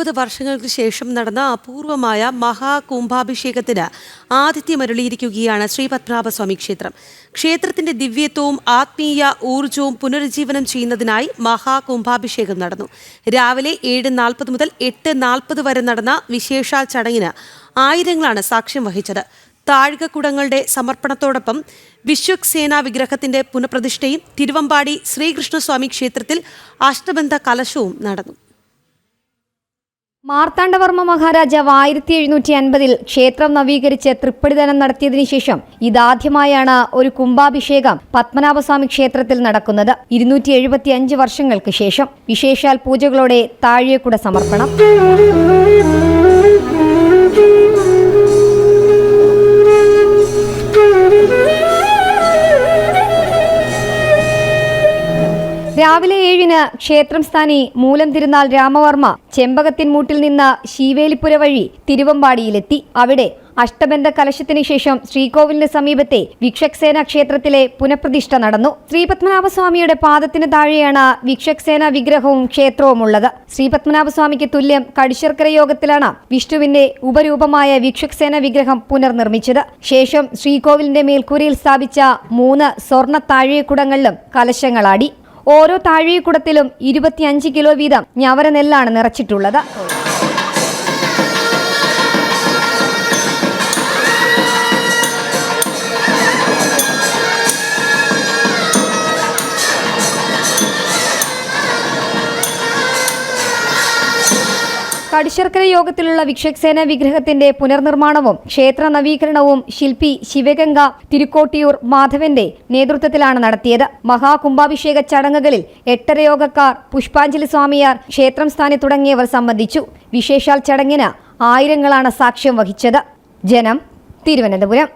അറുപത് വർഷങ്ങൾക്ക് ശേഷം നടന്ന അപൂർവമായ മഹാകുംഭാഭിഷേകത്തിന് ആതിഥ്യമരുളിയിരിക്കുകയാണ് ശ്രീപത്മനാഭസ്വാമി ക്ഷേത്രം. ക്ഷേത്രത്തിന്റെ ദിവ്യത്വവും ആത്മീയ ഊർജവും പുനരുജ്ജീവനം ചെയ്യുന്നതിനായി മഹാകുംഭാഭിഷേകം നടന്നു. രാവിലെ ഏഴ് നാൽപ്പത് മുതൽ എട്ട് നാൽപ്പത് വരെ നടന്ന വിശേഷാൽ ചടങ്ങിന് ആയിരങ്ങളാണ് സാക്ഷ്യം വഹിച്ചത്. താഴികക്കുടങ്ങളുടെ സമർപ്പണത്തോടൊപ്പം വിശ്വക്സേനാ വിഗ്രഹത്തിന്റെ പുനഃപ്രതിഷ്ഠയും തിരുവമ്പാടി ശ്രീകൃഷ്ണസ്വാമി ക്ഷേത്രത്തിൽ അഷ്ടബന്ധ കലശവും നടന്നു. മാർത്താണ്ഡവർമ്മ മഹാരാജാവ് ആയിരത്തി എഴുന്നൂറ്റി അൻപതിൽ ക്ഷേത്രം നവീകരിച്ച് തൃപ്പടിദനം നടത്തിയതിനു ശേഷം ഇതാദ്യമായാണ് ഒരു കുംഭാഭിഷേകം പത്മനാഭസ്വാമി ക്ഷേത്രത്തിൽ നടക്കുന്നത്. ഇരുന്നൂറ്റി എഴുപത്തി അഞ്ച് വർഷങ്ങൾക്ക് ശേഷം. വിശേഷാൽ പൂജകളോടെ താഴിയക്കുട സമർപ്പണം. രാവിലെ ഏഴിന് ക്ഷേത്രം സ്ഥാനി മൂലം തിരുനാൾ രാമവർമ്മ ചെമ്പകത്തിൻമൂട്ടിൽ നിന്ന് ശീവേലിപ്പുര വഴി തിരുവമ്പാടിയിലെത്തി. അവിടെ അഷ്ടബന്ധ കലശത്തിന് ശേഷം ശ്രീകോവിലിന് സമീപത്തെ വിക്ഷക്സേന ക്ഷേത്രത്തിലെ പുനഃപ്രതിഷ്ഠ നടന്നു. ശ്രീപത്മനാഭസ്വാമിയുടെ പാദത്തിന് താഴെയാണ് വിക്ഷക്സേന വിഗ്രഹവും ക്ഷേത്രവും ഉള്ളത് ശ്രീപത്മനാഭസ്വാമിക്ക് തുല്യം കടിശർക്കര യോഗത്തിലാണ് വിഷ്ണുവിന്റെ ഉപരൂപമായ വിക്ഷക്സേന വിഗ്രഹം പുനർനിർമ്മിച്ചത്. ശേഷം ശ്രീകോവിലിന്റെ മേൽക്കൂരയിൽ സ്ഥാപിച്ച മൂന്ന് സ്വർണ താഴെക്കുടങ്ങളിലും കലശങ്ങളാടി. ഓരോ താഴെക്കുടത്തിലും ഇരുപത്തിയഞ്ച് കിലോ വീതം ഞവര നെല്ലാണ് നിറച്ചിട്ടുള്ളത്. കടിശർക്കര യോഗത്തിലുള്ള വിക്ഷക്സേന വിഗ്രഹത്തിന്റെ പുനർനിർമ്മാണവും ക്ഷേത്ര നവീകരണവും ശില്പി ശിവഗംഗ തിരുക്കോട്ടിയൂർ മാധവന്റെ നേതൃത്വത്തിലാണ് നടത്തിയത്. മഹാകുംഭാഭിഷേക ചടങ്ങുകളിൽ എട്ടര യോഗക്കാർ പുഷ്പാഞ്ജലി സ്വാമിയാർ ക്ഷേത്രം സ്ഥാനി തുടങ്ങിയവർ സംബന്ധിച്ചു. വിശേഷാൽ ചടങ്ങിന് ആയിരങ്ങളാണ് സാക്ഷ്യം വഹിച്ചത്. ജനം തിരുവനന്തപുരം.